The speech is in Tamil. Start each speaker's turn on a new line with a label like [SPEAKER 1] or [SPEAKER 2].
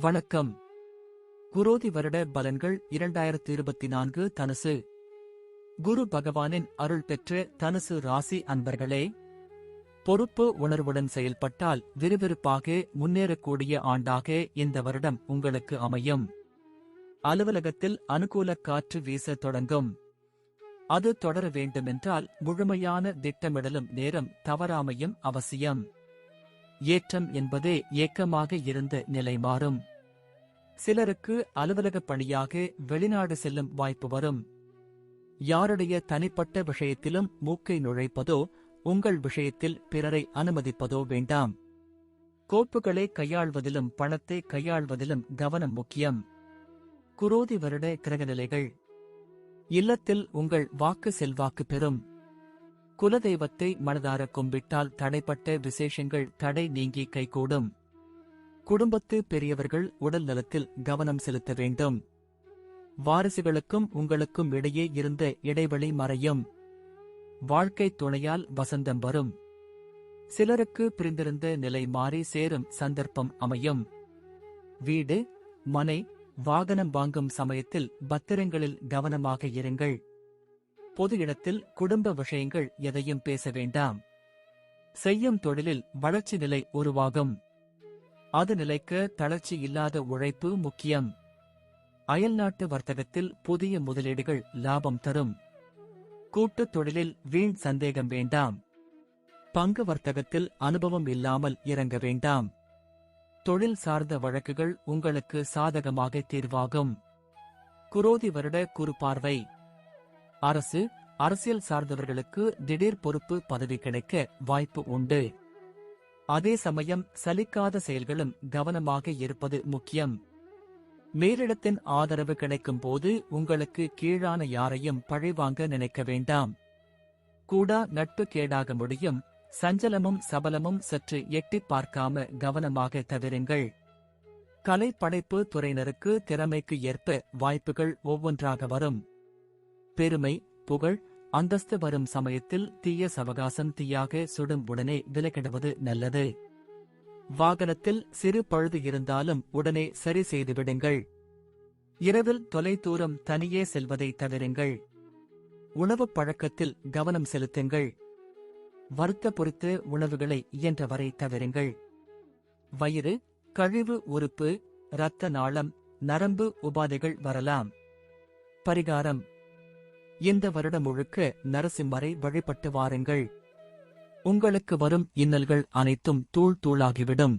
[SPEAKER 1] வணக்கம். குரோதி வருட பலன்கள் இரண்டாயிரத்து இருபத்தி நான்கு தனுசு. குரு பகவானின் அருள் பெற்ற தனுசு ராசி அன்பர்களே பொறுப்பு உணர்வுடன் செயல்பட்டால் விறுவிறுப்பாக முன்னேறக்கூடிய ஆண்டாக இந்த வருடம் உங்களுக்கு அமையும். அலுவலகத்தில் அனுகூல காற்று வீச தொடங்கும். அது தொடர வேண்டுமென்றால் முழுமையான திட்டமிடலும் நேரம் தவறாமையும் அவசியம். ஏற்றம் என்பதே ஏக்கமாக இருந்த நிலை மாறும் சிலருக்கு அலுவலக பணியாக வெளிநாடு செல்லும் வாய்ப்பு வரும். யாருடைய தனிப்பட்ட விஷயத்திலும் மூக்கை நுழைப்பதோ உங்கள் விஷயத்தில் பிறரை அனுமதிப்பதோ வேண்டாம். கோப்புகளை கையாள்வதிலும் பணத்தை கையாள்வதிலும் கவனம் முக்கியம். குரோதி வருட கிரகநிலைகள். இல்லத்தில் உங்கள் வாக்கு செல்வாக்கு பெறும். குலதெய்வத்தை மனதார கும்பிட்டால் தடைப்பட்ட விசேஷங்கள் தடை நீங்கி கைகூடும். குடும்பத்து பெரியவர்கள் உடல் நலத்தில் கவனம் செலுத்த வேண்டும். வாரிசுகளுக்கும் உங்களுக்கும் இடையே இருந்த இடைவெளி மறையும். வாழ்க்கை துணையால் வசந்தம் வரும். சிலருக்கு பிரிந்திருந்த நிலை மாறி சேரும் சந்தர்ப்பம் அமையும். வீடு மனை வாகனம் வாங்கும் சமயத்தில் பத்திரங்களில் கவனமாக இருங்கள். பொது இடத்தில் குடும்ப விஷயங்கள் எதையும் பேச வேண்டாம். செய்யும் தொழிலில் வளர்ச்சி நிலை உருவாகும். அது நிலைக்க தளர்ச்சி இல்லாத உழைப்பு முக்கியம். அயல்நாட்டு வர்த்தகத்தில் புதிய முதலீடுகள் லாபம் தரும். கூட்டுத் தொழிலில் வீண் சந்தேகம் வேண்டாம். பங்கு வர்த்தகத்தில் அனுபவம் இல்லாமல் இறங்க வேண்டாம். தொழில் சார்ந்த வழக்குகள் உங்களுக்கு சாதகமாக தீர்வாகும். குரோதி வருட குறுபார்வை அரசு அரசியல் சார்ந்தவர்களுக்கு திடீர் பொறுப்பு பதவி கிடைக்க வாய்ப்பு உண்டு. அதே சமயம் சலிக்காத செயல்களும் கவனமாக இருப்பது முக்கியம். மேலிடத்தின் ஆதரவு கிடைக்கும் போது உங்களுக்கு கீழான யாரையும் பழிவாங்க நினைக்க வேண்டாம். கூடா நட்பு கேடாக முடியும் சஞ்சலமும் சபலமும் சற்று எட்டிப் பார்க்காம கவனமாக தவிருங்கள். கலை படைப்பு துறையினருக்கு திறமைக்கு ஏற்ப வாய்ப்புகள் ஒவ்வொன்றாக வரும். பெருமை புகழ் அந்தஸ்து வரும் சமயத்தில் தீய சவகாசம் தீயாக சுடும் உடனே விலகிடுவது நல்லது. வாகனத்தில் சிறு பழுது இருந்தாலும் உடனே சரி செய்து விடுங்கள். இரவில் தொலைதூரம் தனியே செல்வதை தவிருங்கள். உணவுப் பழக்கத்தில் கவனம் செலுத்துங்கள். வருத்த பொறுத்து உணவுகளை இயன்றவரை தவிருங்கள். வயிறு கழிவு உறுப்பு இரத்த நாளம் நரம்பு உபாதைகள் வரலாம். பரிகாரம் இந்த வருடம் முழுக்க நரசிம்மரை வழிபட்டு வாருங்கள். உங்களுக்கு வரும் இன்னல்கள் அனைத்தும் தூள் தூளாகிவிடும்.